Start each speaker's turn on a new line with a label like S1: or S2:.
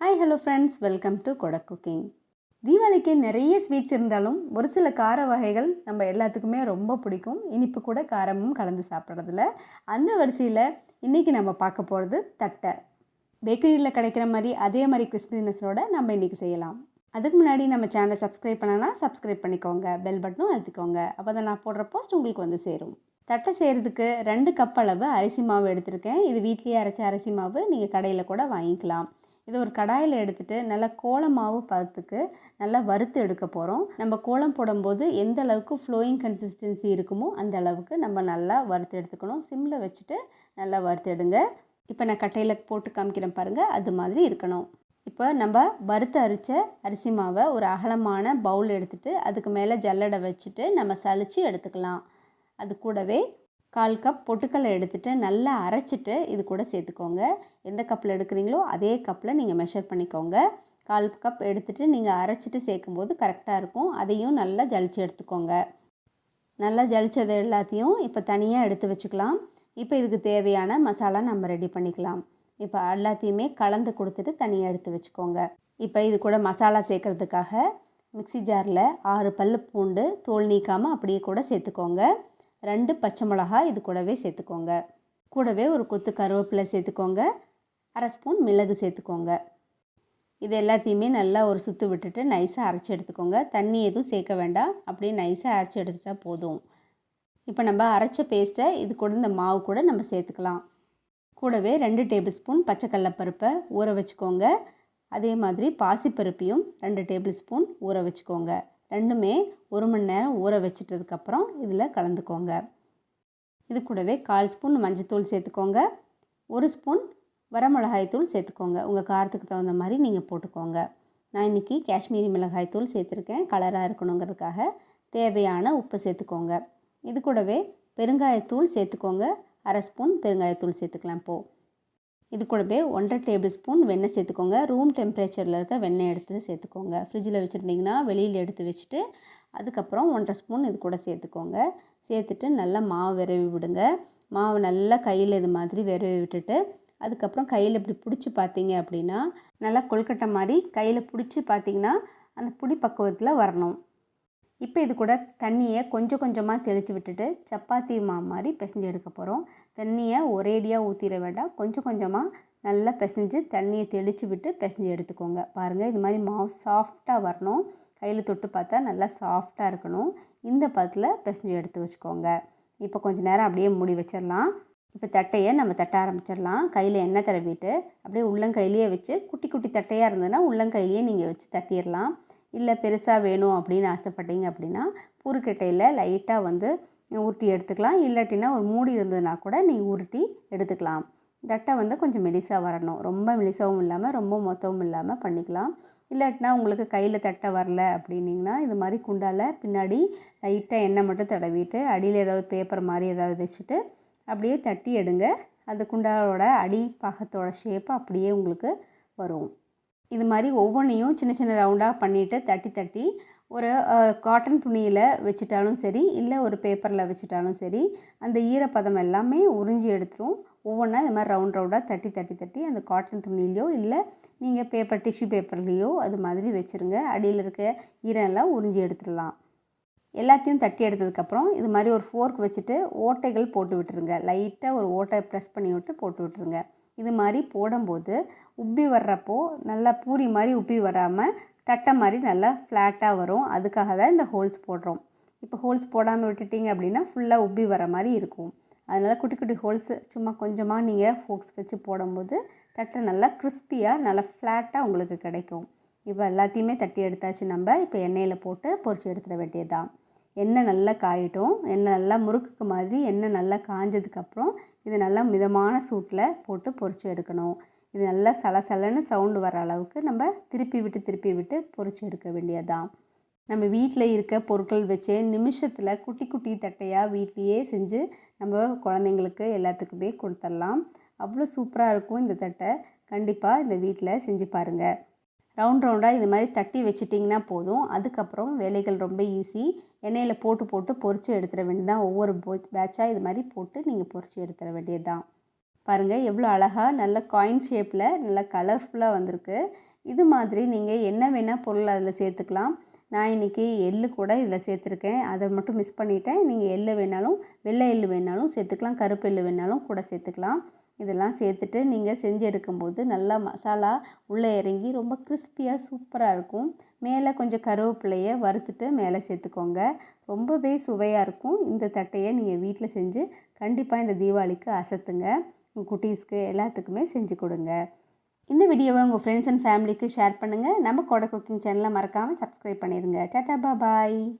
S1: Hi hello friends welcome to கொட cooking தீபாவளிக்கு நிறைய ஸ்வீட்ஸ் இருந்தாலும் ஒரு சில கார வகைகள் நம்ம எல்லாத்துக்குமே ரொம்ப பிடிக்கும். இனிப்பு கூட காரமும் கலந்து சாப்பிட்றதுல. அந்த வரிசையில் இன்றைக்கி நம்ம பார்க்க போகிறது தட்டை. பேக்கரியில் கிடைக்கிற மாதிரி அதே மாதிரி கிறிஸ்பினஸோட நம்ம இன்றைக்கி செய்யலாம். அதுக்கு முன்னாடி நம்ம சேனலை சப்ஸ்கிரைப் பண்ணனா சப்ஸ்கிரைப் பண்ணிக்கோங்க. பெல் பட்டனும் அழுத்திக்கோங்க. அப்போ தான் நான் போடுற போஸ்ட் உங்களுக்கு வந்து சேரும். தட்டை செய்கிறதுக்கு ரெண்டு கப் அளவு அரிசி மாவு எடுத்திருக்கேன். இது வீட்லேயே அரைச்ச அரிசி மாவு நீங்கள் கடையில் கூட வாங்கிக்கலாம். இதை ஒரு கடாயில் எடுத்துகிட்டு நல்லா கோலம் மாவு பதத்துக்கு நல்லா வறுத்து எடுக்க போகிறோம் நம்ம கோலம் போடும்போது எந்த அளவுக்கு ஃப்ளோயிங் கன்சிஸ்டன்சி இருக்குமோ அந்த அளவுக்கு நம்ம நல்லா வறுத்து எடுத்துக்கணும். சிம்மில் வச்சுட்டு நல்லா வறுத்து எடுங்க. இப்போ நான் கட்டையில் போட்டு காமிக்கிறேன் பாருங்கள் அது மாதிரி இருக்கணும். இப்போ நம்ம வறுத்து அரித்த அரிசி மாவை ஒரு அகலமான பவுல் எடுத்துகிட்டு அதுக்கு மேலே ஜல்லடை வச்சுட்டு நம்ம சலித்து எடுத்துக்கலாம். அது கூடவே கால் கப் பொட்டுக்கல்லை எடுத்துகிட்டு நல்லா அரைச்சிட்டு இது கூட சேர்த்துக்கோங்க. எந்த கப்பில் எடுக்கிறீங்களோ அதே கப்பில் நீங்கள் மெஷர் பண்ணிக்கோங்க. கால் கப் எடுத்துகிட்டு நீங்கள் அரைச்சிட்டு சேர்க்கும்போது கரெக்டாக இருக்கும். அதையும் நல்லா ஜலிச்சு எடுத்துக்கோங்க. நல்லா ஜலிச்சது எல்லாத்தையும் இப்போ தனியாக எடுத்து வச்சுக்கலாம். இப்போ இதுக்கு தேவையான மசாலா நம்ம ரெடி பண்ணிக்கலாம். இப்போ எல்லாத்தையுமே கலந்து கொடுத்துட்டு தனியாக எடுத்து வச்சுக்கோங்க. இப்போ இது கூட மசாலா சேர்க்குறதுக்காக மிக்சி ஜாரில் ஆறு பல் பூண்டு தோல் நீக்காமல் அப்படியே கூட சேர்த்துக்கோங்க. ரெண்டு பச்சை மிளகா இது கூடவே சேர்த்துக்கோங்க. கூடவே ஒரு கொத்து கருவேப்பிலை சேர்த்துக்கோங்க. அரை ஸ்பூன் மிளகு சேர்த்துக்கோங்க. இது எல்லாத்தையுமே நல்லா ஒரு சுற்று விட்டுட்டு நைஸாக அரைச்சி எடுத்துக்கோங்க. தண்ணி எதுவும் சேர்க்க வேண்டாம். அப்படியே நைஸாக அரைச்சி எடுத்துட்டா போதும். இப்போ நம்ம அரைச்ச பேஸ்ட்டை இது கூட இந்த மாவு கூட நம்ம சேர்த்துக்கலாம். கூடவே ரெண்டு டேபிள் ஸ்பூன் பச்சைக்கடலப்பருப்பை ஊற வச்சுக்கோங்க. அதே மாதிரி பாசிப்பருப்பையும் ரெண்டு டேபிள் ஸ்பூன் ஊற வச்சுக்கோங்க. ரெண்டுமே ஒரு மணி நேரம் ஊற வச்சிட்டதுக்கப்புறம் இதில் கலந்துக்கோங்க. இது கூடவே கால் ஸ்பூன் மஞ்சத்தூள் சேர்த்துக்கோங்க. ஒரு ஸ்பூன் வரமிளகாய் தூள் சேர்த்துக்கோங்க. உங்கள் காரத்துக்கு தகுந்த மாதிரி நீங்கள் போட்டுக்கோங்க. நான் இன்றைக்கி காஷ்மீரி மிளகாய் தூள் சேர்த்துருக்கேன். கலராக இருக்கணுங்கிறதுக்காக தேவையான உப்பு சேர்த்துக்கோங்க. இது கூடவே பெருங்காயத்தூள் சேர்த்துக்கோங்க. அரை ஸ்பூன் பெருங்காயத்தூள் சேர்த்துக்கலாம். இப்போது இது கூடவே ஒன்றரை டேபிள் ஸ்பூன் வெண்ணெய் சேர்த்துக்கோங்க. ரூம் டெம்பரேச்சரில் இருக்க வெண்ணெய் எடுத்து சேர்த்துக்கோங்க. ஃப்ரிட்ஜில் வச்சுருந்திங்கன்னா வெளியில் எடுத்து வச்சுட்டு அதுக்கப்புறம் ஒன்றரை ஸ்பூன் இது கூட சேர்த்துக்கோங்க. சேர்த்துட்டு நல்லா மாவு விரவி விடுங்க. மாவு நல்லா கையில் இது மாதிரி விரவி விட்டுட்டு அதுக்கப்புறம் கையில் இப்படி பிடிச்சி பார்த்தீங்க அப்படின்னா நல்லா கொல்கட்டை மாதிரி கையில் பிடிச்சி பார்த்தீங்கன்னா அந்த புடி பக்குவத்தில் வரணும். இப்போ இது கூட தண்ணியை கொஞ்சம் கொஞ்சமாக தெளித்து விட்டுட்டு சப்பாத்தி மாவு மாதிரி பிசைஞ்சு எடுக்க போகிறோம் தண்ணியை ஒரேடியாக ஊற்றிட வேண்டாம். கொஞ்சம் கொஞ்சமாக நல்லா பிசைஞ்சு தண்ணியை தெளித்து விட்டு பிசைஞ்சு எடுத்துக்கோங்க. பாருங்கள் இது மாதிரி மாவு சாஃப்டாக வரணும். கையில் தொட்டு பார்த்தா நல்லா சாஃப்டாக இருக்கணும். இந்த பதத்தில் பிசைஞ்சு எடுத்து வச்சுக்கோங்க. இப்போ கொஞ்சம் நேரம் அப்படியே மூடி வச்சிடலாம். இப்போ தட்டையை நம்ம தட்ட ஆரம்பிச்சிடலாம். கையில் எண்ணெய் தடவிட்டு அப்படியே உள்ளங்கையிலேயே வச்சு குட்டி குட்டி தட்டையாக இருந்ததுன்னா உள்ளங்கையிலேயே நீங்கள் வச்சு தட்டிடலாம். இல்லை பெருசாக வேணும் அப்படின்னு ஆசைப்பட்டீங்க அப்படின்னா பூருக்கட்டையில் லைட்டாக வந்து உருட்டி எடுத்துக்கலாம். இல்லாட்டினா ஒரு மூடி இருந்ததுன்னா கூட நீங்கள் உருட்டி எடுத்துக்கலாம். தட்டை வந்து கொஞ்சம் மெலிசாக வரணும். ரொம்ப மெலிசாவும் இல்லாமல் ரொம்ப மொத்தவும் இல்லாமல் பண்ணிக்கலாம். இல்லாட்டினா உங்களுக்கு கையில் தட்டை வரல அப்படின்னிங்கன்னா இது மாதிரி குண்டால் பின்னாடி லைட்டாக எண்ணெய் மட்டும் தடவிட்டு அடியில் ஏதாவது பேப்பர் மாதிரி ஏதாவது வச்சுட்டு அப்படியே தட்டி எடுங்க. அந்த குண்டாலோட அடி பாகத்தோட ஷேப் அப்படியே உங்களுக்கு வரும். இது மாதிரி ஒவ்வொன்றையும் சின்ன சின்ன ரவுண்டாக பண்ணிவிட்டு தட்டி தட்டி ஒரு காட்டன் துணியில் வச்சுட்டாலும் சரி இல்லை ஒரு பேப்பரில் வச்சுட்டாலும் சரி அந்த ஈரப்பதம் எல்லாமே உறிஞ்சி எடுத்துரும். ஒவ்வொன்றா இது மாதிரி ரவுண்ட் ரவுண்டாக தட்டி தட்டி தட்டி அந்த காட்டன் துணியிலையோ இல்லை நீங்கள் பேப்பர் டிஷ்யூ பேப்பர்லேயோ அது மாதிரி வச்சுருங்க. அடியில் இருக்க ஈரம் எல்லாம் உறிஞ்சி எடுத்துடலாம். எல்லாத்தையும் தட்டி எடுத்ததுக்கப்புறம் இது மாதிரி ஒரு ஃபோர்க் வச்சுட்டு ஓட்டைகள் போட்டு விட்டுருங்க. லைட்டாக ஒரு ஓட்டை ப்ரெஸ் பண்ணி விட்டு போட்டு விட்டுருங்க. இது மாதிரி போடும்போது உப்பி வர்றப்போ நல்லா பூரி மாதிரி உப்பி வராமல் தட்டை மாதிரி நல்லா ஃப்ளாட்டாக வரும். அதுக்காக தான் இந்த ஹோல்ஸ் போடுறோம். இப்போ ஹோல்ஸ் போடாமல் விட்டுட்டிங்க அப்படின்னா ஃபுல்லாக உப்பி வர மாதிரி இருக்கும். அதனால் குட்டி குட்டி ஹோல்ஸ் சும்மா கொஞ்சமாக நீங்கள் ஃபோக்ஸ் வச்சு போடும்போது தட்டை நல்லா கிறிஸ்பியாக நல்லா ஃப்ளாட்டாக உங்களுக்கு கிடைக்கும். இப்போ எல்லாத்தையுமே தட்டி எடுத்தாச்சு நம்ம. இப்போ எண்ணெயில் போட்டு பொரிச்சு எடுத்துட வேண்டியதுதான். எண்ணெய் நல்லா காயட்டும். எண்ணெய் நல்லா முறுக்குக்கு மாதிரி எண்ணெய் நல்லா காஞ்சதுக்கப்புறம் இது நல்லா மிதமான சூட்டில் போட்டு பொறிச்சு எடுக்கணும். இது நல்லா சலசலன்னு சவுண்டு வர அளவுக்கு நம்ம திருப்பி விட்டு திருப்பி விட்டு பொறிச்சு எடுக்க வேண்டியதுதான். நம்ம வீட்டில் இருக்க பொருட்கள் வச்சே நிமிஷத்தில் குட்டி குட்டி தட்டையாக வீட்லேயே செஞ்சு நம்ம குழந்தைங்களுக்கு எல்லாத்துக்குமே கொடுத்துடலாம் அவ்வளோ சூப்பராக இருக்கும் இந்த தட்டை. கண்டிப்பாக இந்த வீட்டில் செஞ்சு பாருங்கள் ரவுண்ட் ரவுண்டாக இது மாதிரி தட்டி வச்சிட்டிங்கன்னா போதும். அதுக்கப்புறம் வேலைகள் ரொம்ப ஈஸி எண்ணெயில் போட்டு போட்டு பொரித்து எடுத்துட வேண்டியதான் ஒவ்வொரு பேட்சாக இது மாதிரி போட்டு நீங்கள் பொறிச்சு எடுத்துட வேண்டியது தான் பாருங்கள் எவ்வளோ அழகாக நல்ல காயின் ஷேப்பில் நல்ல கலர்ஃபுல்லாக வந்திருக்கு. இது மாதிரி நீங்கள் என்ன வேணால் பொருள் அதில் சேர்த்துக்கலாம். நான் இன்றைக்கி எள்ளு கூட இதில் சேர்த்துருக்கேன். அதை மட்டும் மிஸ் பண்ணிட்டேன். நீங்கள் எள்ளு வேணாலும் வெள்ளை எள்ளு வேணாலும் சேர்த்துக்கலாம். கருப்பு எள்ளு வேணாலும் கூட சேர்த்துக்கலாம். இதெல்லாம் சேர்த்துட்டு நீங்கள் செஞ்சு எடுக்கும்போது நல்லா மசாலா உள்ளே இறங்கி ரொம்ப கிறிஸ்பியாக சூப்பராக இருக்கும். மேலே கொஞ்சம் கருவேப்பிலையை வறுத்துட்டு மேலே சேர்த்துக்கோங்க. ரொம்பவே சுவையாக இருக்கும். இந்த தட்டையை நீங்கள் வீட்டில் செஞ்சு கண்டிப்பாக இந்த தீபாவளிக்கு அசத்துங்க. உங்கள் குட்டீஸ்க்கு எல்லாத்துக்குமே செஞ்சு கொடுங்க. இந்த வீடியோவை உங்கள் ஃப்ரெண்ட்ஸ் அண்ட் ஃபேமிலிக்கு ஷேர் பண்ணுங்கள் நம்ம கோடை குக்கிங் சேனலை மறக்காமல் சப்ஸ்கிரைப் பண்ணிடுங்க டாட்டா பாய்